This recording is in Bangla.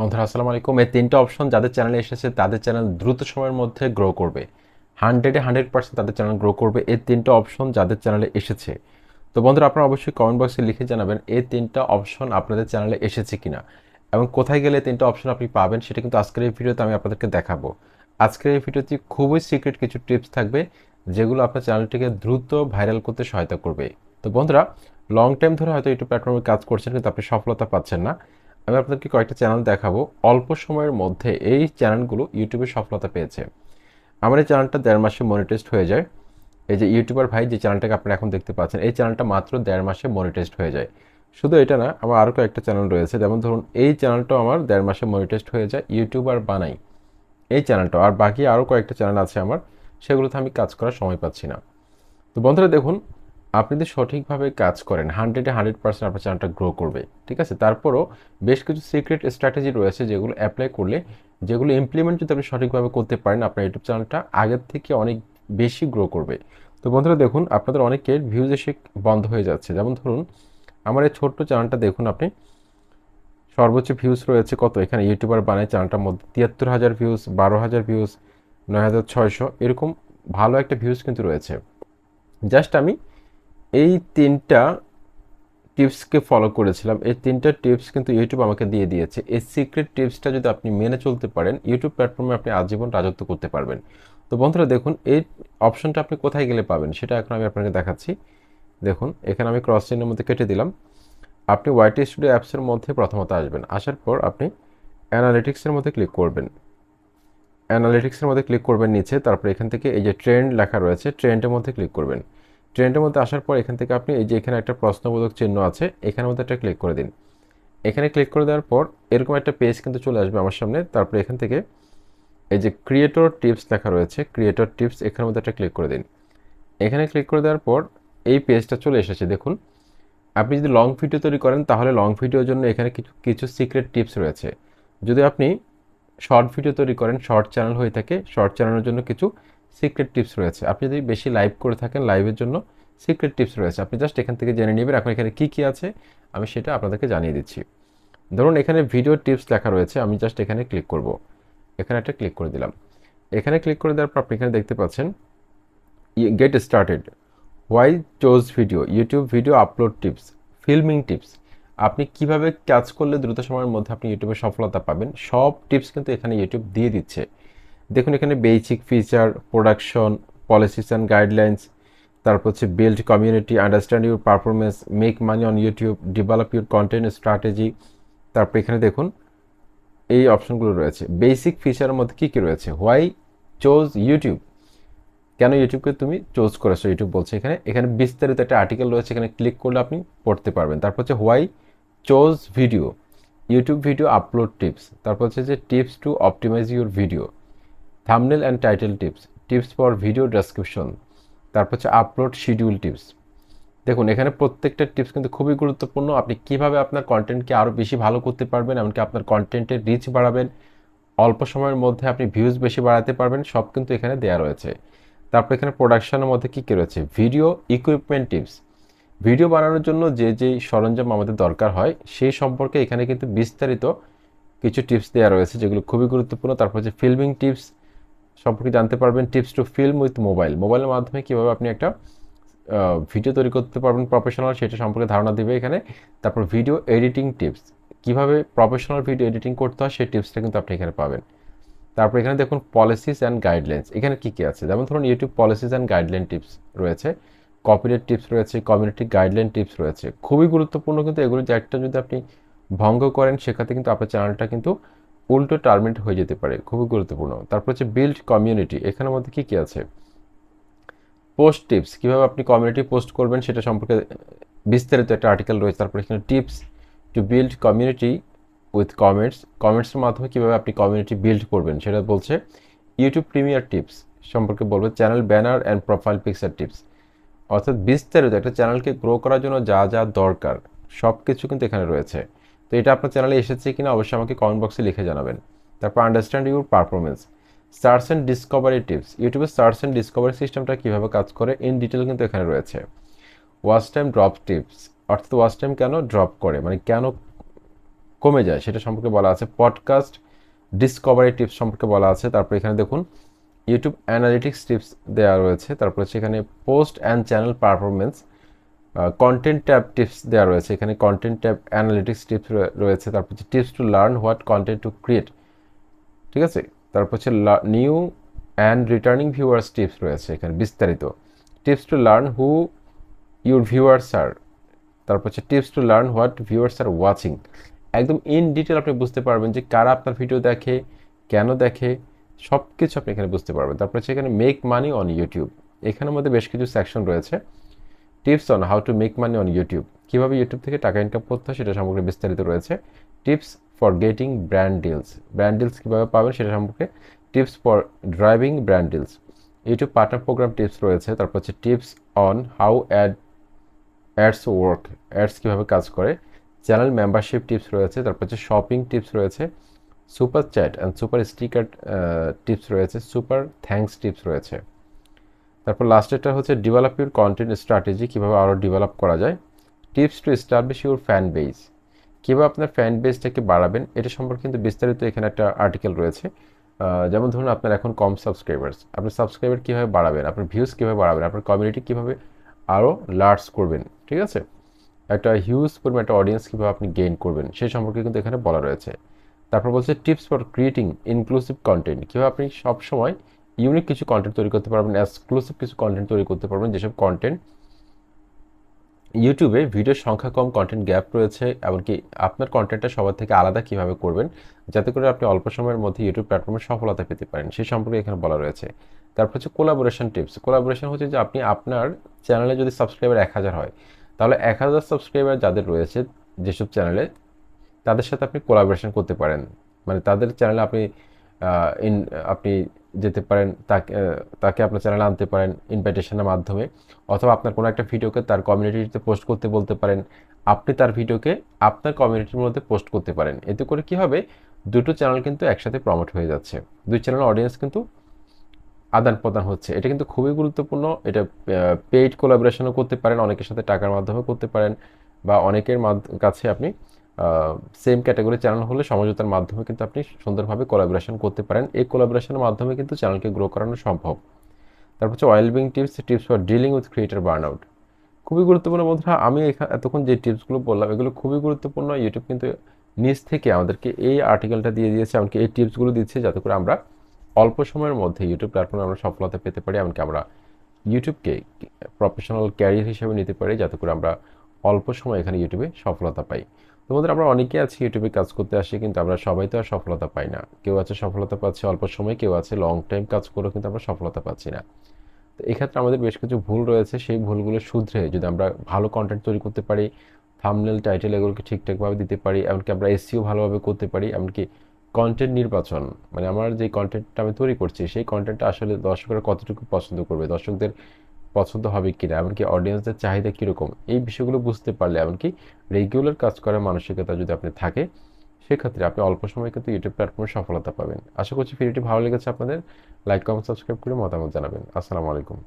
বন্ধুরা, আসসালামু আলাইকুম। এই তিনটা অপশন যাদের চ্যানেলে এসেছে, তাদের চ্যানেল দ্রুত সময়ের মধ্যে গ্রো করবে। হান্ড্রেডে হান্ড্রেড পার্সেন্ট তাদের চ্যানেল গ্রো করবে। এই তিনটা অপশন যাদের চ্যানেলে এসেছে। তো বন্ধুরা, আপনারা অবশ্যই কমেন্ট বক্সে লিখে জানাবেন এই তিনটা অপশন আপনাদের চ্যানেলে এসেছে কিনা এবং কোথায় গেলে তিনটা অপশন আপনি পাবেন, সেটা কিন্তু আজকের এই ভিডিওতে আমি আপনাদেরকে দেখাবো। আজকের এই ভিডিওতে খুবই সিক্রেট কিছু টিপস থাকবে, যেগুলো আপনার চ্যানেলটিকে দ্রুত ভাইরাল করতে সহায়তা করবে। তো বন্ধুরা লং টাইম ধরে হয়তো ইউটিউব প্ল্যাটফর্মে কাজ করছেন, কিন্তু আপনি সফলতা পাচ্ছেন না। আমি আপনাদেরকে কয়েকটা চ্যানেল দেখাবো। অল্প সময়ের মধ্যে এই চ্যানেলগুলো ইউটিউবে সফলতা পেয়েছে। আমার এই চ্যানেলটা দেড় মাসে মনিটেস্ট হয়ে যায়। এই যে ইউটিউবার ভাই যে চ্যানেলটাকে আপনারা এখন দেখতে পাচ্ছেন, এই চ্যানেলটা মাত্র দেড় মাসে মনিটেস্ট হয়ে যায়। শুধু এটা না, আমার আরও কয়েকটা চ্যানেল রয়েছে। যেমন ধরুন, এই চ্যানেলটাও আমার দেড় মাসে মনিটেস্ট হয়ে যায়, ইউটিউবার বানাই। এই চ্যানেলটা আর বাকি আরও কয়েকটা চ্যানেল আছে আমার, সেগুলোতে আমি কাজ করার সময় পাচ্ছি না। তো বন্ধুরা দেখুন আপনি যদি সঠিকভাবে কাজ করেন হান্ড্রেডে হান্ড্রেড পার্সেন্ট আপনার চ্যানেলটা গ্রো করবে, ঠিক আছে? তারপরও বেশ কিছু সিক্রেট স্ট্র্যাটেজি রয়েছে যেগুলো অ্যাপ্লাই করলে, যেগুলো ইমপ্লিমেন্ট যদি আপনি সঠিকভাবে করতে পারেন, আপনার ইউটিউব চ্যানেলটা আগের থেকে অনেক বেশি গ্রো করবে। তো বন্ধুরা দেখুন, আপনাদের অনেকের ভিউজ এসে বন্ধ হয়ে যাচ্ছে। যেমন ধরুন, আমার এই ছোট্ট চ্যানেলটা দেখুন আপনি। সর্বোচ্চ ভিউজ রয়েছে কত? এখানে ইউটিউবার বানায় চ্যানেলটার মধ্যে তিয়াত্তর হাজার ভিউজ বারো হাজার ভিউজ নয় হাজার ছয়শো, এরকম ভালো একটা ভিউজ কিন্তু রয়েছে। জাস্ট আমি এই তিনটা টিপসকে ফলো করেছিলাম। এই তিনটা টিপস কিন্তু ইউটিউব আমাকে দিয়ে দিয়েছে। এই সিক্রেট টিপসটা যদি আপনি মেনে চলতে পারেন ইউটিউব প্ল্যাটফর্মে আপনি আজীবন রাজত্ব করতে পারবেন। তো বন্ধুরা, দেখুন, এই অপশনটা আপনি কোথায় গেলে পাবেন সেটা এখন আমি আপনাকে দেখাচ্ছি। দেখুন, এখানে আমি ক্রস চিহ্নের মধ্যে কেটে দিলাম। আপনি ওয়াইটি স্টুডিও অ্যাপসের মধ্যে প্রথমত আসবেন। আসার পর আপনি অ্যানালিটিক্সের মধ্যে ক্লিক করবেন। অ্যানালিটিক্সের মধ্যে ক্লিক করবেন নিচে। তারপর এখান থেকে এই যে ট্রেন্ড লেখা রয়েছে ট্রেন্ডের মধ্যে ক্লিক করবেন। ট্রেন্ডের মধ্যে আসার পর এখান থেকে আপনি এই যে এখানে একটা প্রশ্নবোধক চিহ্ন আছে, এখানের মধ্যে একটা ক্লিক করে দিন। এখানে ক্লিক করে দেওয়ার পর এরকম একটা পেজ কিন্তু চলে আসবে আমার সামনে। তারপর এখান থেকে এই যে ক্রিয়েটর টিপস লেখা রয়েছে ক্রিয়েটর টিপস এখানের মধ্যে একটা ক্লিক করে দিন। এখানে ক্লিক করে দেওয়ার পর এই পেজটা চলে এসেছে, দেখুন। আপনি যদি লং ভিডিও তৈরি করেন, তাহলে লং ভিডিওর জন্য এখানে কিছু কিছু সিক্রেট টিপস রয়েছে। যদি আপনি শর্ট ভিডিও তৈরি করেন শর্ট চ্যানেল হয়ে থাকে শর্ট চ্যানেলের জন্য কিছু সিক্রেট টিপস রয়েছে। আপনি যদি বেশি লাইভ করে থাকেন লাইভের জন্য সিক্রেট টিপস রয়েছে। আপনি জাস্ট এখান থেকে জেনে নেবেন এখন এখানে কী কী আছে, আমি সেটা আপনাদেরকে জানিয়ে দিচ্ছি। ধরুন এখানে ভিডিও টিপস লেখা রয়েছে, আমি জাস্ট এখানে ক্লিক করব। এখানে একটা ক্লিক করে দিলাম। এখানে ক্লিক করে দেওয়ার পর আপনি এখানে দেখতে পাচ্ছেন get started why choose video YouTube video upload tips filming tips আপনি কীভাবে কাজ করলে দ্রুত সময়ের মধ্যে আপনি ইউটিউবে সফলতা পাবেন, সব টিপস কিন্তু এখানে ইউটিউব দিয়ে দিচ্ছে। দেখুন এখানে basic feature production policies and guidelines তারপর হচ্ছে build community understand your performance make money on YouTube develop your content strategy তারপর এখানে দেখুন এই অপশনগুলো রয়েছে। বেসিক ফিচারের মধ্যে কী কী রয়েছে? হোয়াই চোজ ইউটিউব কেন ইউটিউবকে তুমি চোজ করেছ? ইউটিউব বলছে এখানে। এখানে বিস্তারিত একটা আর্টিকেল রয়েছে, এখানে ক্লিক করলে আপনি পড়তে পারবেন। তারপর হচ্ছে why choose video YouTube video upload tips তারপর হচ্ছে যে tips to optimise your video thumbnail and title tips tips for video description তারপর হচ্ছে আপলোড শিডিউল টিপস দেখুন, এখানে প্রত্যেকটা টিপস কিন্তু খুবই গুরুত্বপূর্ণ। আপনি কীভাবে আপনার কন্টেন্টকে আরও বেশি ভালো করতে পারবেন, এমনকি আপনার কন্টেন্টের রিচ বাড়াবেন। অল্প সময়ের মধ্যে আপনি ভিউজ বেশি বাড়াতে পারবেন, সব কিন্তু এখানে দেওয়া রয়েছে। তারপর এখানে প্রোডাকশনের মধ্যে কী কী রয়েছে? ভিডিও ইকুইপমেন্ট টিপস ভিডিও বানানোর জন্য যে যেই সরঞ্জাম আমাদের দরকার হয়, সেই সম্পর্কে এখানে কিন্তু বিস্তারিত কিছু টিপস দেওয়া রয়েছে, যেগুলো খুবই গুরুত্বপূর্ণ। তারপর হচ্ছে ফিল্মিং টিপস সম্পর্কে জানতে পারবেন tips to film with mobile মোবাইলের মাধ্যমে কীভাবে আপনি একটা ভিডিও তৈরি করতে পারবেন প্রফেশনাল সেটা সম্পর্কে ধারণা দেবে এখানে। তারপর ভিডিও এডিটিং টিপস কীভাবে প্রফেশনাল ভিডিও এডিটিং করতে হয়, সেই টিপসটা কিন্তু আপনি এখানে পাবেন। তারপর এখানে দেখুন পলিসিস অ্যান্ড গাইডলাইন্স এখানে কী কী আছে? যেমন ধরুন YouTube policies and guideline tips রয়েছে। কপিরাইট টিপস রয়েছে কমিউনিটি গাইডলাইন টিপস রয়েছে। খুবই গুরুত্বপূর্ণ কিন্তু এগুলো যে একটা যদি আপনি ভঙ্গ করেন, সেক্ষেত্রে কিন্তু আপনার চ্যানেলটা কিন্তু উল্টো টার্মিনেট হয়ে যেতে পারে, খুবই গুরুত্বপূর্ণ। তারপর হচ্ছে বিল্ড কমিউনিটি এখানের মধ্যে কী কী আছে? পোস্ট টিপস কীভাবে আপনি কমিউনিটি পোস্ট করবেন সেটা সম্পর্কে বিস্তারিত একটা আর্টিকেল রয়েছে। তারপর এখানে tips to build community with comments কমেন্টসের মাধ্যমে কীভাবে আপনি কমিউনিটি বিল্ড করবেন সেটা বলছে ইউটিউব প্রিমিয়ার টিপস সম্পর্কে বলবে channel banner and profile picture tips অর্থাৎ বিস্তারিত একটা চ্যানেলকে গ্রো করার জন্য যা যা দরকার সব কিছু কিন্তু এখানে রয়েছে। তো এটা আপনার চ্যানেলে এসেছে কিনা অবশ্যই আমাকে কমেন্ট বক্সে লিখে জানাবেন। তারপর understand your performance search and discovery tips ইউটিউবের সার্চ অ্যান্ড ডিসকভারি সিস্টেমটা কীভাবে কাজ করে ইন ডিটেল কিন্তু এখানে রয়েছে। ওয়াচ টাইম ড্রপ টিপস অর্থাৎ ওয়াচ টাইম কেন ড্রপ করে? মানে কেন কমে যায়? সেটা সম্পর্কে বলা আছে। পডকাস্ট ডিসকভারি টিপস সম্পর্কে বলা আছে। তারপর এখানে দেখুন ইউটিউব অ্যানালিটিক্স টিপস দেওয়া রয়েছে। তারপর এখানে post and channel performance content tab tips দেওয়া রয়েছে। এখানে কন্টেন্ট ট্যাব অ্যানালিটিক্স টিপস রয়েছে। তারপর হচ্ছে tips to learn what content to create ঠিক আছে? তারপর হচ্ছে new and returning viewers tips রয়েছে এখানে বিস্তারিত। Tips to learn who your viewers are তারপর হচ্ছে tips to learn what viewers are watching একদম ইন ডিটেল আপনি বুঝতে পারবেন যে কারা আপনার ভিডিও দেখে, কেন দেখে সব কিছু আপনি এখানে বুঝতে পারবেন। তারপর হচ্ছে এখানে মেক মানি অন ইউটিউব এখানের মধ্যে বেশ কিছু সেকশন রয়েছে। Tips on how to make money on YouTube কীভাবে ইউটিউব থেকে টাকা ইনকাম করতে হয় সেটা সম্পর্কে বিস্তারিত রয়েছে। Tips for getting brand deals brand deals কীভাবে পাবেন সেটা সম্পর্কে tips for driving brand deals YouTube partner program tips রয়েছে। তারপর হচ্ছে tips on how add ads work ads কীভাবে কাজ করে। চ্যানেল মেম্বারশিপ টিপস রয়েছে। তারপর হচ্ছে শপিং টিপস রয়েছে। Super chat and super sticker tips রয়েছে। সুপার থ্যাঙ্কস টিপস রয়েছে। তারপর লাস্টেরটা হচ্ছে ডেভেলপ ইউর কন্টেন্ট স্ট্র্যাটেজি কীভাবে আরও ডেভেলপ করা যায়। Tips to establish your fan base কীভাবে আপনার ফ্যান বেসটাকে বাড়াবেন, এটা সম্পর্কে কিন্তু বিস্তারিত এখানে একটা আর্টিকেল রয়েছে। যেমন ধরুন আপনার এখন কম সাবস্ক্রাইবার্স আপনি সাবস্ক্রাইবার কীভাবে বাড়াবেন, আপনার ভিউজ কীভাবে বাড়াবেন, আপনার কমিউনিটি কীভাবে আরও লার্জ করবেন, ঠিক আছে? একটা হিউজ পরিমাণ একটা অডিয়েন্স কীভাবে আপনি গেইন করবেন, সেই সম্পর্কে কিন্তু এখানে বলা রয়েছে। তারপর বলছে tips for creating inclusive content কীভাবে আপনি সবসময় ইউনিক কিছু কন্টেন্ট তৈরি করতে পারবেন এক্সক্লুসিভ কিছু কন্টেন্ট তৈরি করতে পারবেন, যেসব কন্টেন্ট ইউটিউবে ভিডিওর সংখ্যা কম কন্টেন্ট গ্যাপ রয়েছে, এমনকি আপনার কন্টেন্টটা সবার থেকে আলাদা কীভাবে করবেন, যাতে করে আপনি অল্প সময়ের মধ্যে ইউটিউব প্ল্যাটফর্মে সফলতা পেতে পারেন, সেই সম্পর্কে এখানে বলা রয়েছে। তারপর হচ্ছে কোলাবোরেশন টিপস কোলাবোরেশন হচ্ছে যে আপনি আপনার চ্যানেলে যদি সাবস্ক্রাইবার এক হাজার হয়, তাহলে এক হাজার সাবস্ক্রাইবার যাদের রয়েছে, যেসব চ্যানেলে তাদের সাথে আপনি কোলাবোরেশন করতে পারেন। মানে তাদের চ্যানেলে আপনি আপনি যেতে পারেন, তাকে তাকে আপনার চ্যানেলে আনতে পারেন ইনভাইটেশনের মাধ্যমে, অথবা আপনার কোনো একটা ভিডিওকে তার কমিউনিটিতে পোস্ট করতে বলতে পারেন। আপনি তার ভিডিওকে আপনার কমিউনিটির মধ্যে পোস্ট করতে পারেন। এতে করে কি হবে? দুটো চ্যানেল কিন্তু একসাথে প্রমোট হয়ে যাচ্ছে। দুই চ্যানেল অডিয়েন্স কিন্তু আদান প্রদান হচ্ছে। এটা কিন্তু খুবই গুরুত্বপূর্ণ। এটা পেইড কোলাবোরেশনও করতে পারেন, অনেকের সাথে টাকার মাধ্যমে করতে পারেন, বা অনেকের কাছে আপনি সেম ক্যাটাগরি চ্যানেল হলে সমঝোতার মাধ্যমে কিন্তু আপনি সুন্দরভাবে কোলাবোরেশন করতে পারেন। এই কোলাবোরেশনের মাধ্যমে কিন্তু চ্যানেলকে গ্রো করানো সম্ভব। তারপর হচ্ছে well being tips tips for dealing with creator burn out খুবই গুরুত্বপূর্ণ বন্ধুরা, আমি এখানে এতক্ষণ যে টিপসগুলো বললাম, এগুলো খুবই গুরুত্বপূর্ণ। ইউটিউব কিন্তু নিজ থেকে আমাদেরকে এই আর্টিকেলটা দিয়ে দিয়েছে, এমনকি এই টিপসগুলো দিচ্ছে যাতে করে আমরা অল্প সময়ের মধ্যে ইউটিউব প্ল্যাটফর্মে আমরা সফলতা পেতে পারি, এমনকি আমরা ইউটিউবকে প্রফেশনাল ক্যারিয়ার হিসেবে নিতে পারি, যাতে করে আমরা অল্প সময় এখানে ইউটিউবে সফলতা পাই। তোমাদের আমরা অনেকে আছি ইউটিউবে কাজ করতে আসি, কিন্তু আমরা সবাই তো আর সফলতা পাই না। কেউ আছে সফলতা পাচ্ছে অল্প সময়, কেউ আছে লং টাইম কাজ করেও কিন্তু আমরা সফলতা পাচ্ছি না। তো এক্ষেত্রে আমাদের বেশ কিছু ভুল রয়েছে, সেই ভুলগুলো শুধরে যদি আমরা ভালো কন্টেন্ট তৈরি করতে পারি থামনেল টাইটেল এগুলোকে ঠিকঠাকভাবে দিতে পারি, এমনকি আমরা এসিও ভালোভাবে করতে পারি, এমনকি কন্টেন্ট নির্বাচন মানে আমার যে কন্টেন্টটা আমি তৈরি করছি, সেই কন্টেন্টটা আসলে দর্শকরা কতটুকু পছন্দ করবে? দর্শকদের পছন্দ হবে কিনা, এমনকি অডিয়েন্সদের চাহিদা কীরকম, এই বিষয়গুলো বুঝতে পারলে, এমনকি রেগুলার কাজ করার মানসিকতা যদি আপনি থাকে, সেক্ষেত্রে আপনি অল্প সময় কিন্তু ইউটিউব প্ল্যাটফর্মে সফলতা পাবেন। আশা করছি ভিডিওটি ভালো লেগেছে আপনাদের। লাইক কমেন্ট সাবস্ক্রাইব করে মতামত জানাবেন। আসসালামু আলাইকুম।